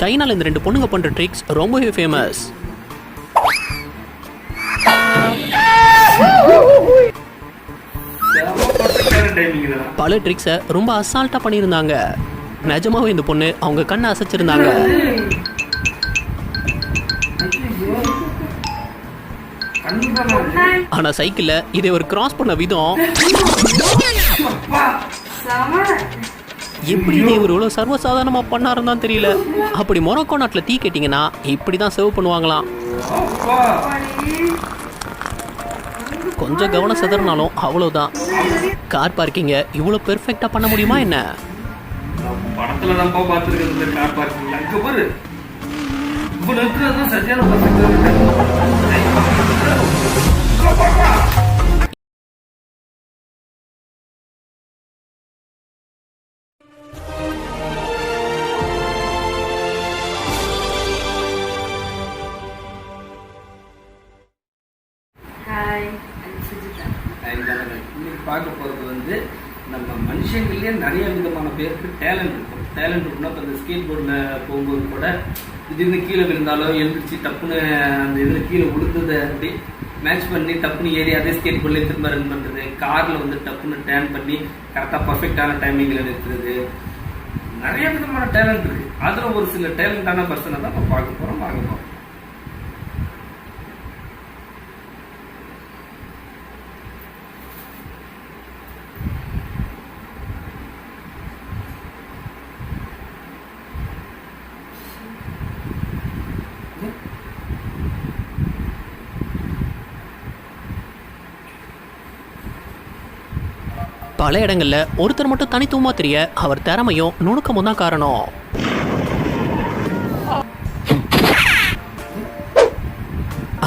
சைனால இந்த ரெண்டு பொண்ணுங்க பண்ற ட்ரிக்ஸ் ரொம்பவே ஃபேமஸ் பல ட்ரிக்ஸை ரொம்ப அசால்ட்டா பண்ணியிருந்தாங்க. நிஜமாவே இந்த பொண்ணு அவங்க கண்ணை அசைச்சிருந்தாங்க. ஆனா சைக்கிள்ல இதை ஒரு கிராஸ் பண்ண விதம் எப்படி இதை இவர் இவ்வளோ சர்வசாதாரணமாக பண்ணாருன்னு தான் தெரியல. அப்படி மொரக்கோ நாட்டில் தீ கேட்டிங்கன்னா இப்படி தான் சர்வ் பண்ணுவாங்களாம். கொஞ்சம் கவனம் சிதறினாலும் அவ்வளோதான் கார் பார்க்கிங்க இவ்வளோ பெர்ஃபெக்டாக பண்ண முடியுமா என்ன? நான் படத்துல தான்ப்பா பார்த்துருக்கேன் கார் பார்க்கிங் அங்க பாரு. இவ்வளவு இருக்கிறது தான் சரியான போகும்போது கூட திடீர்னு கீழே விழுந்தாலோ எழுந்திரிச்சு டப்புன்னு அந்த இதில் கீழே விழுந்ததை அப்படி மேட்ச் பண்ணி டப்புன்னு ஏறி அதே ஸ்கேட் பண்ணி திரும்ப ரன் பண்ணுறது காரில் வந்து டப்புன்னு டேர்ன் பண்ணி கரெக்டாக பர்ஃபெக்டான டைமிங்கில் நிறுத்துறது. நிறைய விதமான டேலண்ட் இருக்குது அதில் ஒரு சில டேலண்டான பர்சனை தான் நம்ம பார்க்க போகிறோம் பார்க்க போகிறோம் பல இடங்கள்ல ஒருத்தர் மட்டும் தனித்துவமா தெரிய அவர் திறமையும் நுணுக்கமும் தான் காரணம்.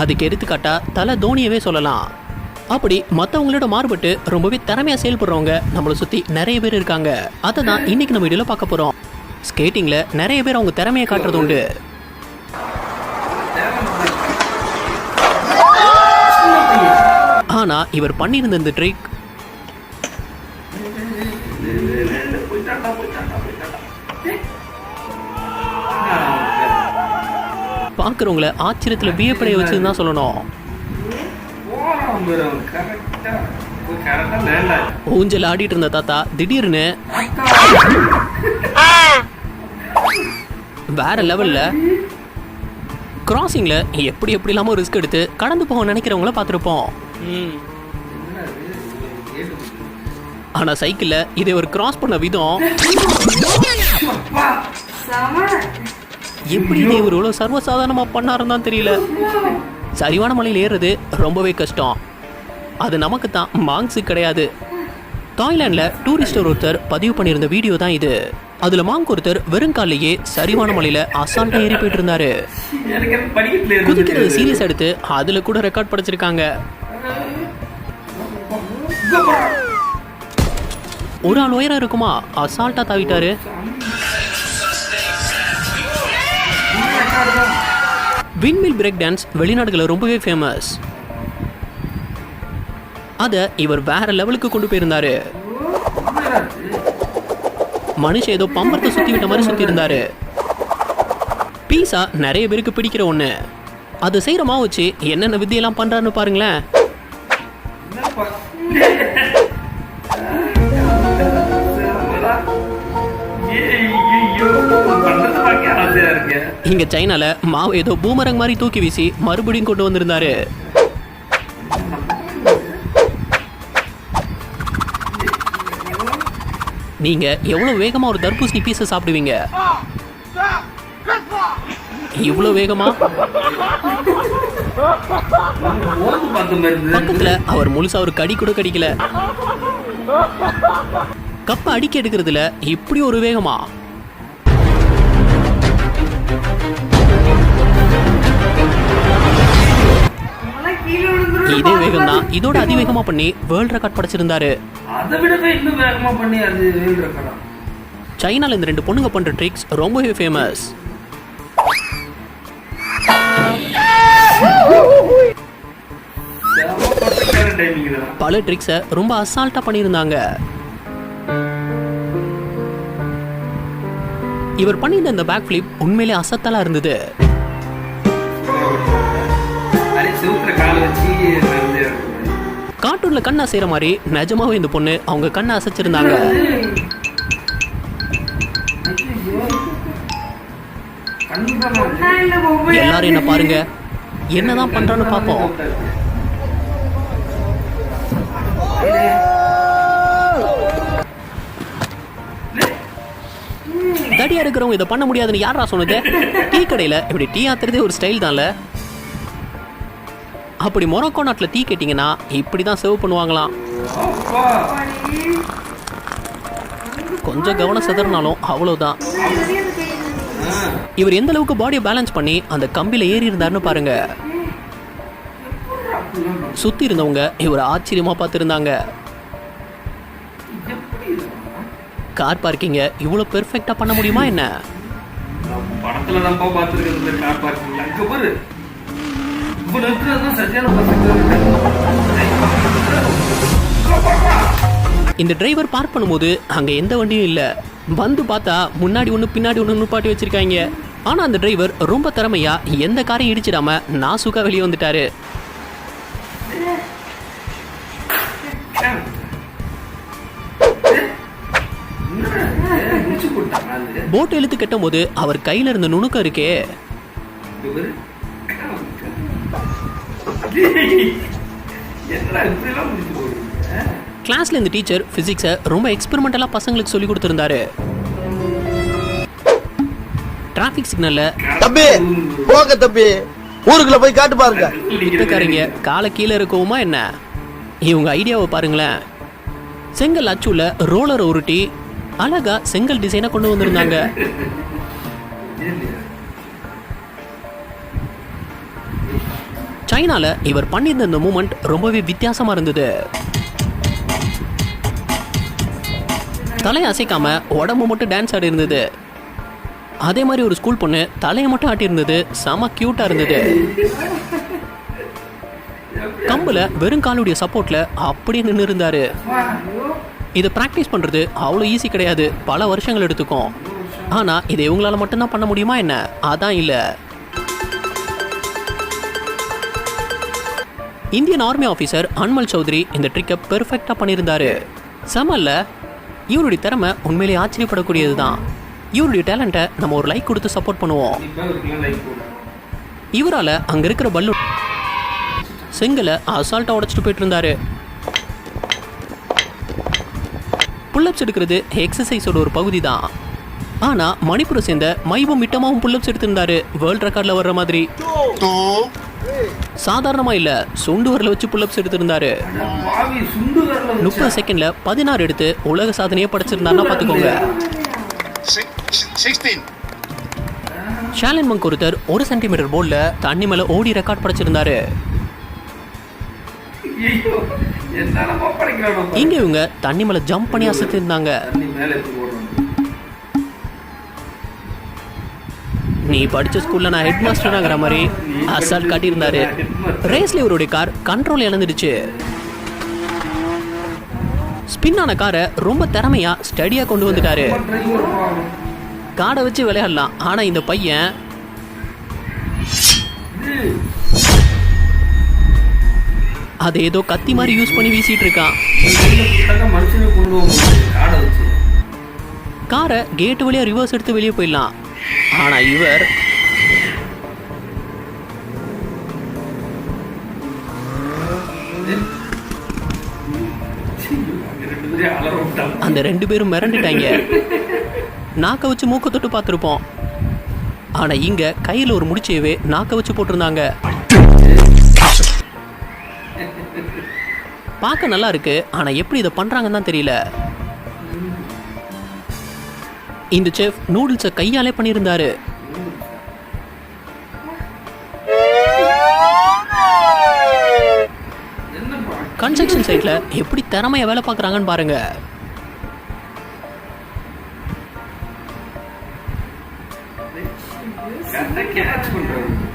அதுக்கு எடுத்துக்காட்டா தலை தோனியவே சொல்லலாம். அப்படி மற்றவங்களோட மாறுபட்டு ரொம்பவே திறமையா செயல்படுறவங்க நம்மளை சுத்தி நிறைய பேர் இருக்காங்க. அதை தான் இன்னைக்கு நம்ம வீடியோல பார்க்க போறோம். ஸ்கேட்டிங்ல நிறைய பேர் அவங்க திறமையை காட்டுறது உண்டு. ஆனா இவர் பண்ணியிருந்த இந்த ட்ரிக் பார்க்குறவங்கள ஆச்சரியத்துல வியப்படைய வச்சுன்னு தான் சொல்லணும். ஊஞ்சல் ஆடிட்டு இருந்த தாத்தா திடீர்னு வேற லெவல்ல கிராசிங்ல எப்படி எப்படி இல்லாம ரிஸ்க் எடுத்து கடந்து போக நினைக்கிறவங்கள பார்த்துருப்போம். ஆனா சைக்கிள்ல இதை ஒரு கிராஸ் பண்ண விதம் எப்படி இதை இவர் இவ்வளவு சர்வசாதாரணமா பண்ணாருன்னு தான் தெரியல. சரிவான மலையில் ஏறுறது ரொம்பவே கஷ்டம். அது நமக்கு தான் மாங்ஸு கிடையாது. தாய்லாண்டில் டூரிஸ்டர் ஒருத்தர் பதிவு பண்ணியிருந்த வீடியோ தான் இது. அதுல மாங்க் ஒருத்தர் வெறுங்காலையே சரிவான மலையில அசால்ட்டா ஏறி போயிட்டு இருந்தாரு குதிக்கிறது சீரியஸ் எடுத்து அதுல கூட ரெக்கார்ட் படிச்சிருக்காங்க. ஒரு ஆள் உயரம் இருக்குமா? அசால்ட்டா தாவிட்டாரு. விண்மில் பிரேக் டான்ஸ் வெளிநாடுகளில் ரொம்பவே ஃபேமஸ் அதை இவர் வேற லெவலுக்கு கொண்டு போயிருந்தாரு. மனுஷன் ஏதோ பம்பரத்தை சுத்தி விட்ட மாதிரி சுத்தி இருந்தாரு. பீஸா நிறைய பேருக்கு பிடிக்கிற ஒண்ணு. அது செய்யற மாவு வச்சு என்னென்ன வித்தியெல்லாம் பண்றாருன்னு பாருங்களேன். இங்க சைனால மாவு ஏதோ பூமரங் மாதிரி தூக்கி வீசி மறுபடியும் கொண்டு வந்திருந்தாரு. நீங்க எவ்வளவு வேகமா ஒரு தர்பூசணி பீஸை சாப்பிடுவீங்க? இவ்வளவு வேகமா? பக்கத்துல அவர் முழுசா ஒரு கடி கூட கடிக்கல. கப்ப அடிக்க எடுக்கிறதுல இப்படி ஒரு வேகமா? இதே வேகம் தான் இதோட அதிவேகமா பண்ணி வேர்ல்ட் ரெக்கார்ட் படைச்சிருந்தாரு. அதை விடவே இன்னும் வேகமா பண்ணி அது வேல் ரெக்கார்டா சைனால இந்த ரெண்டு பொண்ணுங்க பண்ற ட்ரிக்ஸ் ரொம்பவே ஃபேமஸ் பல ட்ரிக்ஸை ரொம்ப அசால்ட்டா பண்ணியிருந்தாங்க. இவர் பண்ணியிருந்த இந்த பேக் ஃபிளிப் உண்மையிலே அசத்தலா இருந்தது. கார்ட்டூன்ல கண்ணா செய்யற மாதிரி நிஜமாவே இந்த பொண்ணு அவங்க கண்ணை அசைச்சிருந்தாங்க. எல்லாரும் என்ன பாருங்க. என்னதான் பண்றான்னு பார்ப்போம். தடியா இருக்கிறவங்க இதை பண்ண முடியாதுன்னு யாரா சொன்னது? டீ கடையில இப்படி டீ ஆத்துறதே ஒரு ஸ்டைல் தான்ல. அப்படி மொரக்கோ நாட்டில் டீ கேட்டிங்கன்னா இப்படிதான் சர்வ் பண்ணுவாங்களாம். கொஞ்சம் கவனம் சிதறினாலும் அவ்வளோதான் இவர் எந்த அளவுக்கு பாடியை பேலன்ஸ் பண்ணி அந்த கம்பியில் ஏறி இருந்தாருன்னு பாருங்க. சுற்றி இருந்தவங்க இவர் ஆச்சரியமாக பார்த்துருந்தாங்க. கார் பார்க்கிங்க இவ்வளோ பெர்ஃபெக்டாக பண்ண முடியுமா என்ன? படத்துல தான்ப்பா கார் பார்க்கிங் பாரு. இவ்வளவு இருக்கிறது சரியான பசங்க இந்த டிரைவர் பார்க் பண்ணும்போது அங்க எந்த வண்டியும் இல்ல. வந்து பார்த்தா முன்னாடி ஒண்ணு பின்னாடி ஒண்ணு நிப்பாட்டி வச்சிருக்காங்க. ஆனா அந்த டிரைவர் ரொம்ப திறமையா எந்த காரையும் இடிச்சிடாம நாசுக்கா வெளியே வந்துட்டாரு. முடிச்சு போட்டாங்க அது? போட் இழுத்து கட்டும் போது அவர் கையில இருந்த நுணுக்கம் இருக்கே. கிளாஸ்ல இந்த டீச்சர் பிசிக்ஸை ரொம்ப எக்ஸ்பெரிமெண்டலா பசங்களுக்கு சொல்லி கொடுத்திருந்தாரு. டிராஃபிக் சிக்னல்ல தம்பி போங்க தம்பி. ஊருக்குள்ள போய் காட்டு பாருங்க. வித்துக்காரங்க காலை கீழே இருக்கவுமா என்ன? இவங்க ஐடியாவை பாருங்களேன். செங்கல் அச்சுல ரோலரை உருட்டி அழகா செங்கல் டிசைனை கொண்டு வந்திருந்தாங்க. சைனால இவர் பண்ணியிருந்த இந்த மூமெண்ட் ரொம்பவே வித்தியாசமா இருந்தது. தலையை அசைக்காம உடம்பு மட்டும் டான்ஸ் ஆடி இருந்தது. அதே மாதிரி ஒரு ஸ்கூல் பொண்ணு தலையை மட்டும் ஆட்டி இருந்தது. செம கியூட்டா இருந்தது. கம்புல வெறும் காலுடைய சப்போர்ட்ல அப்படியே நின்று இருந்தாரு. இதை ப்ராக்டிஸ் பண்றது அவ்வளோ ஈஸி கிடையாது. பல வருஷங்கள் எடுத்துக்கும். ஆனா இதை இவங்களால மட்டும்தான் பண்ண முடியுமா என்ன? அதான் இல்லை. Indian army officer Anmol Chaudhary இந்த ட்ரிக்கை பெர்ஃபெக்டாக பண்ணியிருந்தாரு. செமல்ல இவருடைய திறமை உண்மையிலேயே ஆச்சரியப்படக்கூடியது தான் இவருடைய டேலண்ட்டை நம்ம ஒரு லைக் கொடுத்து சப்போர்ட் பண்ணுவோம். இவரால அங்க இருக்கிற பல்லு செங்கலை அசால்ட்டா உடைச்சிட்டு போயிட்டு இருந்தாரு புல்லப்ஸ் எடுக்கிறது எக்ஸசைஸோட ஒரு பகுதி தான் ஆனா மணிப்பூரை சேர்ந்த மைபம் மிட்டமாவும் புல்லப்ஸ் எடுத்திருந்தாரு. வேர்ல்ட் ரெக்கார்ட்ல வர்ற மாதிரி. சாதாரணமாக இல்லை சுண்டு வரல வச்சு புல்லப்ஸ் எடுத்திருந்தாரு. முப்பது செகண்ட்ல பதினாறு எடுத்து உலக சாதனையே படைச்சிருந்தாருன்னா பார்த்துக்கோங்க ஷாலின் மங்க் ஒருத்தர் ஒரு சென்டிமீட்டர் போர்டில் தண்ணி மேல ஓடி ரெக்கார்ட் படைச்சிருந்தாரு. இங்க இவங்க தண்ணி மேல ஜம்ப் பண்ணி அசத்து நீ படிச்ச ஸ்கூல்ல நான் ஹெட் மாஸ்டர்ங்கிற மாதிரி அசால்ட் காட்டியிருந்தாரு. ரேஸ்ல இவருடைய கார் கண்ட்ரோல் இழந்துடுச்சு. ஸ்பின் ஆன காரை ரொம்ப திறமையா ஸ்டடியா கொண்டு வந்துட்டாரு. காடை வச்சு விளையாடலாம். ஆனா இந்த பையன் அது அதை ஏதோ கத்தி மாதிரி யூஸ் பண்ணி வீசிட்டு இருக்கான். காரை கேட் வழியா ரிவர்ஸ் எடுத்து வெளியே போயிடலாம். ஆனால் இவர் அந்த ரெண்டு பேரும் மிரண்டுட்டாங்க. நாக்க வச்சு மூக்க தொட்டு பார்த்துருப்போம். ஆனா இங்க கையில ஒரு முடிச்சேவே நாக்க வச்சு போட்டிருந்தாங்க. பார்க்க நல்லா இருக்கு. ஆனா எப்படி இதை பண்றாங்கன்னு தான் தெரியல. இந்த செஃப் நூடுல்ஸை கையாலே பண்ணியிருந்தாரு. கன்ஸ்ட்ரக்ஷன் சைட்ல எப்படி திறமையை வேலை பார்க்குறாங்கன்னு பாருங்க.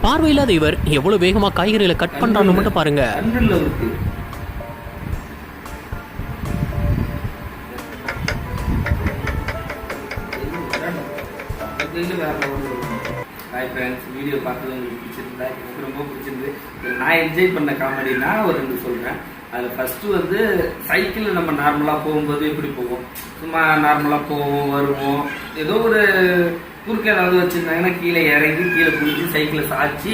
பார்வையில்லாத இவர் எவ்வளவு வேகமா காய்கறிகளை கட் பண்றான்னு மட்டும் பாருங்க. வேறு இருக்கு ஹாய் ஃப்ரெண்ட்ஸ் வீடியோ பார்த்தது உங்களுக்கு பிடிச்சிருந்தா எனக்கு ரொம்ப பிடிச்சிருந்து நான் என்ஜாய் பண்ண காமெடினா ஒரு ரெண்டு சொல்கிறேன் அதில் ஃபஸ்ட்டு வந்து சைக்கிளில் நம்ம நார்மலாக போகும்போது எப்படி போவோம்? சும்மா நார்மலாக போவோம் வருவோம். ஏதோ ஒரு குறுக்க ஏதாவது வச்சுருந்தாங்கன்னா கீழே இறங்கி கீழே குளிச்சு சைக்கிளை சாய்ச்சி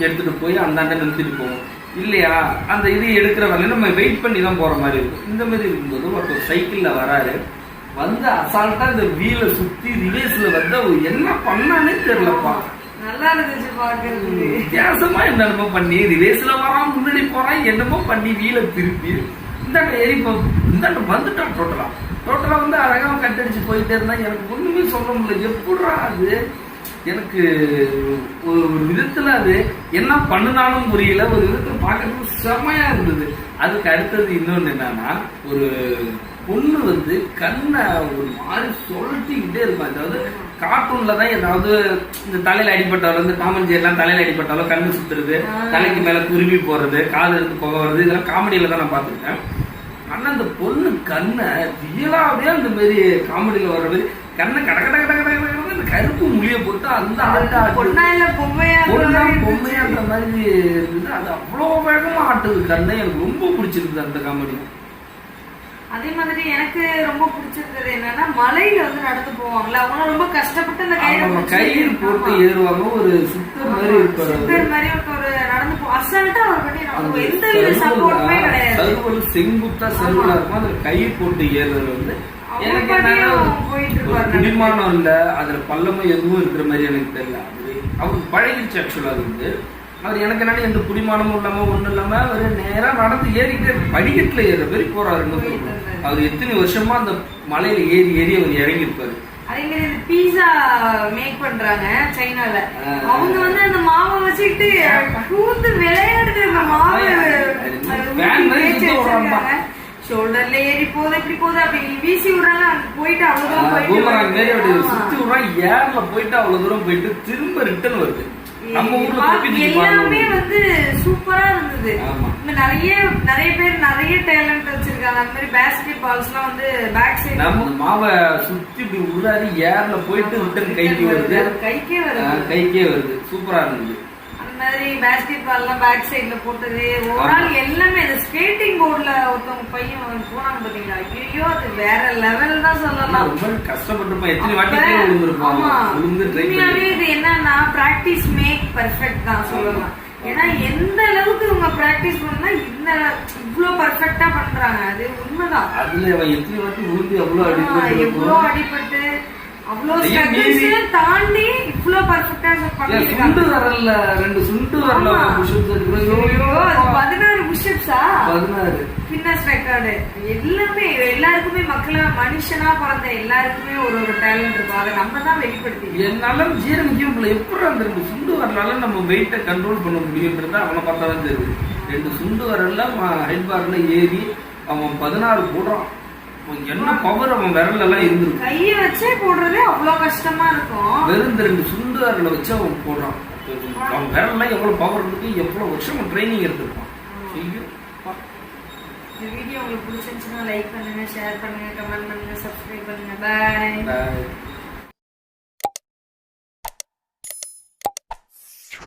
எடுத்துகிட்டு போய் அந்தாண்ட நிறுத்திட்டு போவோம். இல்லையா? அந்த இது எடுக்கிற வரையில நம்ம வெயிட் பண்ணி தான் போகிற மாதிரி இருக்கும். இந்த மாதிரி இருக்கும்போது ஒருத்தர் சைக்கிளில் வராரு. வந்து அசால்ட்டா இந்த வீலை சுத்தி ரிவேஸ்ல வந்து அவர் என்ன பண்ணானே தெரியலப்பா. நல்லா இருந்துச்சு பாக்குறதுக்கு வித்தியாசமா என்னென்னமோ பண்ணி ரிவேஸ்ல வரான் முன்னாடி போறான் என்னமோ பண்ணி வீலை திருப்பி இந்தாண்ட இப்போ இந்தாண்ட வந்துட்டான் டோட்டலா டோட்டலா வந்து அழகா கட்டடிச்சு போயிட்டே இருந்தா எனக்கு ஒண்ணுமே சொல்ல முடியல. எப்படிடா அது? எனக்கு ஒரு ஒரு விதத்துல அது என்ன பண்ணுனாலும் புரியல. ஒரு விதத்துல பார்க்கறதுக்கு செமையா இருந்தது. அதுக்கு அடுத்தது இன்னொன்னு என்னன்னா ஒரு பொண்ணு வந்து கண்ணை ஒரு மாதிரி சொல்லிட்டுக்கிட்டே இருக்கும் அதாவது கார்ட்டூன்ல தான் ஏதாவது இந்த தலையில அடிபட்டாலும் இந்த டாமன் எல்லாம் தலையில அடிபட்டாலும் கண்ணு சுத்துறது தலைக்கு மேல குருவி போறது காது எடுத்து புகை வருது இதெல்லாம் காமெடியில தான் நான் பார்த்துருக்கேன். ஆனா அந்த பொண்ணு கண்ணை ரியலாவே அந்த மாதிரி காமெடியில வர்ற மாதிரி கண்ணை கட கட கட கட கட அந்த கருப்பு முடிய போட்டு அந்த பொம்மையா அந்த மாதிரி இருந்தது. அது அவ்வளோ வேகமா ஆட்டுது கண்ணை. எனக்கு ரொம்ப பிடிச்சிருக்குது அந்த காமெடி அதே மாதிரி எனக்கு ரொம்ப பிடிச்சிருந்தது என்னன்னா மலையில வந்து நடந்து போவாங்கல்ல அவங்க ரொம்ப கஷ்டப்பட்டு அந்த பிடிச்சி- கயிறு போட்டு. ஏறுவாங்க ஒரு சித்தர் மாதிரி. சித்தர் மாதிரி ஒருத்தர் நடந்து போ அசால்ட்டா அவர் பண்ணி அந்த நமக்கு எந்த வித சப்போர்ட்டுமே கிடையாது சருவல் செங்குத்தா சருவலா இருக்கும் அதுல கயிறு போட்டு ஏறுறது வந்து எனக்கு ஒரு இருப்பாரு பிடிமானம் இல்ல அதுல பள்ளமும் எதுவும் இருக்கிற மாதிரி எனக்கு தெரியல அது அவருக்கு பழகிடுச்சு ஆக்சுவலா அது வந்து அவர் எனக்கு என்னன்னா எந்த பிடிமானமும் இல்லாம ஒண்ணும் இல்லாம அவர் நேரா நடந்து ஏறிக்கிட்டே. படிக்கட்டுல ஏற மாதிரி போறாரு அவர் எத்தனை வருஷமா அந்த மலையில ஏறி ஏறி அவர் இறங்கி இருப்பாரு அதே மாதிரி இந்த பீஸா மேக் பண்றாங்க சைனால. அவங்க வந்து அந்த மாவை வச்சுக்கிட்டு கூந்து விளையாடுது அந்த மாவு. ஷோல்டர்ல ஏறி போகுது இப்படி போகுது அப்படி வீசி விடுறாங்க அங்க போயிட்டு அவ்வளவு தூரம் போயிட்டு சுத்தி விடுறான் ஏர்ல போயிட்டு அவ்வளவு தூரம் போயிட்டு திரும்ப ரிட்டர்ன் வருது. நம்ம ஊர்ல எல்லாமே. வந்து சூப்பரா இருந்தது. நிறைய நிறைய பேர் நிறைய டேலண்ட் வச்சிருக்காங்க. அந்த மாதிரி பேஸ்கெட் பால்ஸ் எல்லாம் வந்து பேக் சைடு நம்ம மாவை சுத்தி இப்படி உள்ளாரி ஏர்ல போயிட்டு ரிட்டர்ன் கைக்கு வருது. கைக்கே வருது. கைக்கே வருது. சூப்பரா இருந்தது. மாதிரி பேஸ்கெட் பால் எல்லாம் பேக் சைடுல போட்டது. ஒரு நாள் எல்லாமே அந்த ஸ்கேட்டிங் போர்டுல ஒருத்தவங்க பையன் போனாங்க பாத்தீங்களா? ஐயோ அது வேற லெவல் தான் சொல்லலாம். ரொம்ப கஷ்டப்பட்டிருப்பான் எத்தனை வாட்டி உண்மையாவே இது என்னன்னா பிராக்டிஸ் மேக் பர்ஃபெக்ட் தான் சொல்லலாம். ஏன்னா எந்த அளவுக்கு இவங்க பிராக்டிஸ் பண்ணா இந்த இவ்ளோ பர்ஃபெக்ட்டா பண்றாங்க. அது உண்மைதான். அதுல எத்தனை வாட்டி விழுந்து எவ்வளவு அடிப்பட்டு எவ்வளோ அடிபட்டு தாண்டி இவ்ளோ பர்ஃபெக்ட்டா சுண்டு வரல ரெண்டு சுண்டு வரல பதினாறு புஷ்அப்ஸா பதினாறு. ரெக்கார்டு எல்லாமே எல்லாருக்குமே மக்களா மனுஷனா பிறந்த எல்லாருக்குமே ஒரு ஒரு டேலண்ட் இருக்கும். அதை நம்ம தான் வெளிப்படுத்தி என்னால ஜீரணிக்க முடியல எப்படி அந்த ரெண்டு சுண்டு வரலால நம்ம வெயிட்டை கண்ட்ரோல் பண்ண முடியுன்றது அவனை பார்த்தா தான் தெரியுது ரெண்டு சுண்டு வரல ஹெட் பார்ல ஏறி அவன் பதினாறு போடுறான். என்ன பவர் அவன் விரல்ல எல்லாம் இருந்திருக்கு? கைய வச்சே போடுறதே அவ்வளவு கஷ்டமா இருக்கும். வெறும் ரெண்டு சுண்டு வரல வச்சு அவன் போடுறான். அவன் விரல்ல எவ்வளவு பவர் இருக்கு எவ்வளவு வருஷம் ட்ரைனிங் எடுத்திருப்பான். இந்த வீடியோ உங்களுக்கு பிடிச்சிருந்துச்சுன்னா லைக் பண்ணுங்க ஷேர் பண்ணுங்க கமெண்ட் பண்ணுங்க சப்ஸ்கிரைப் பண்ணுங்க. பாய்.